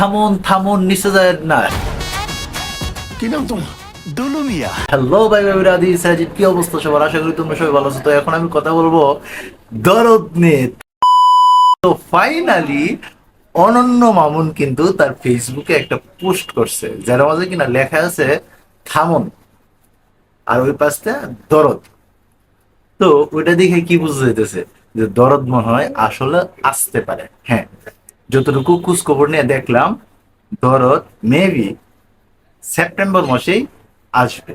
থামুন থামুন নিচে যায় না। কি নাম তোমার? হ্যালো ভাই ভাই রাধি সাজিদ কি অবস্থা সবার? আশা করি তোমরা সবাই ভালো আছো। তো এখন আমি কথা বলব দরদ নিয়ে। তো ফাইনালি অনন্য মামুন কিন্তু তার ফেসবুকে একটা পোস্ট করছে যার মাঝে কিনা লেখা আছে থামুন। আর ওই পাশটা দরদ। তো ওইটা দেখে কি বুঝতে যেতেছে যে দরদ মনে হয় আসলে আসতে পারে। হ্যাঁ। যতটুকু খোঁজ খবর নিয়ে দেখলাম দরদ মেবি সেপ্টেম্বর মাসেই আসবে!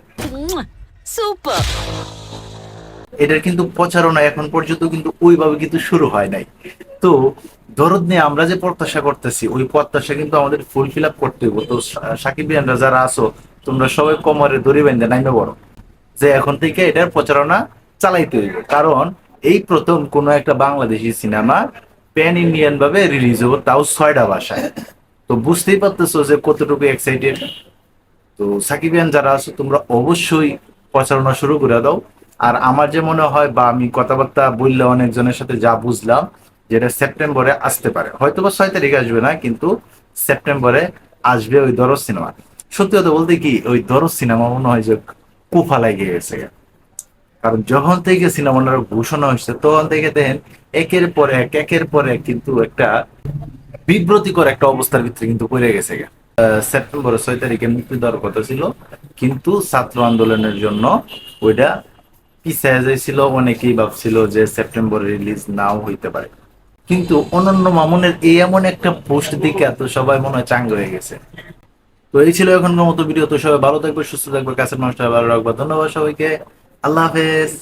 এটার কিন্তু প্রচারণা এখন পর্যন্ত কিন্তু ওইভাবে কিন্তু শুরু হয় নাই। তো দরদ নিয়ে আমরা যে প্রত্যাশা করতেছি ওই প্রত্যাশা কিন্তু আমাদের ফুলফিল আপ করতে হইব। তো সাকিব ইয়ানরা যারা আছো তোমরা সবাই কোমরে দড়ি বেঁধে নাইমে বড় যে এখন থেকে এটার প্রচারণা চালাইতে হইব। কারণ এই প্রথম কোনো একটা বাংলাদেশি সিনেমা প্যান ইন্ডিয়ান ভাবে রিলিজ হব, তাও ছয়টা ভাষায় তো বুঝতেই পারতেছো যে কতটুকু এক্সাইটেড তো সাকিবিয়ান যারা আছো, তোমরা অবশ্যই প্রচারণা শুরু করে দাও। আর আমার যে মনে হয় বা আমি কথাবার্তা বললে অনেকজনের সাথে যা বুঝলাম, যেটা সেপ্টেম্বরে আসতে পারে। হয়তো বা ছয় তারিখে আসবে না, কিন্তু সেপ্টেম্বরে আসবে ওই দরজ সিনেমা। সত্যি কথা বলতে কি, ওই দরজ সিনেমা মনে হয় যে কুফা লাগিয়ে গেছে। কারণ যখন থেকে সিনেমাটার ঘোষণা হয়েছে, তখন থেকে দেখেন একের পর এক, একের পর এক কিন্তু একটা বিব্রতিকর একটা অবস্থার ভিতরে কিন্তু পড়ে গেছে সেপ্টেম্বরের ছয় তারিখে মুক্তি দেওয়ার কথা ছিল, কিন্তু ছাত্র আন্দোলনের জন্য ওইটা পিছিয়ে যাইছিল, অনেকেই ভাবছিল যে সেপ্টেম্বরে রিলিজ নাও হইতে পারে। কিন্তু অনন্য মামুনের এই এমন একটা পোস্ট দিকে এত সবাই মনে হয় চাঙ্গ হয়ে গেছে। তো এই ছিল এখনকার মতো ভিডিও, তো সবাই ভালো থাকবে, সুস্থ থাকবে, কাছের মানুষটা ভালো রাখবে। ধন্যবাদ সবাইকে। আল্লাহ হাফেজ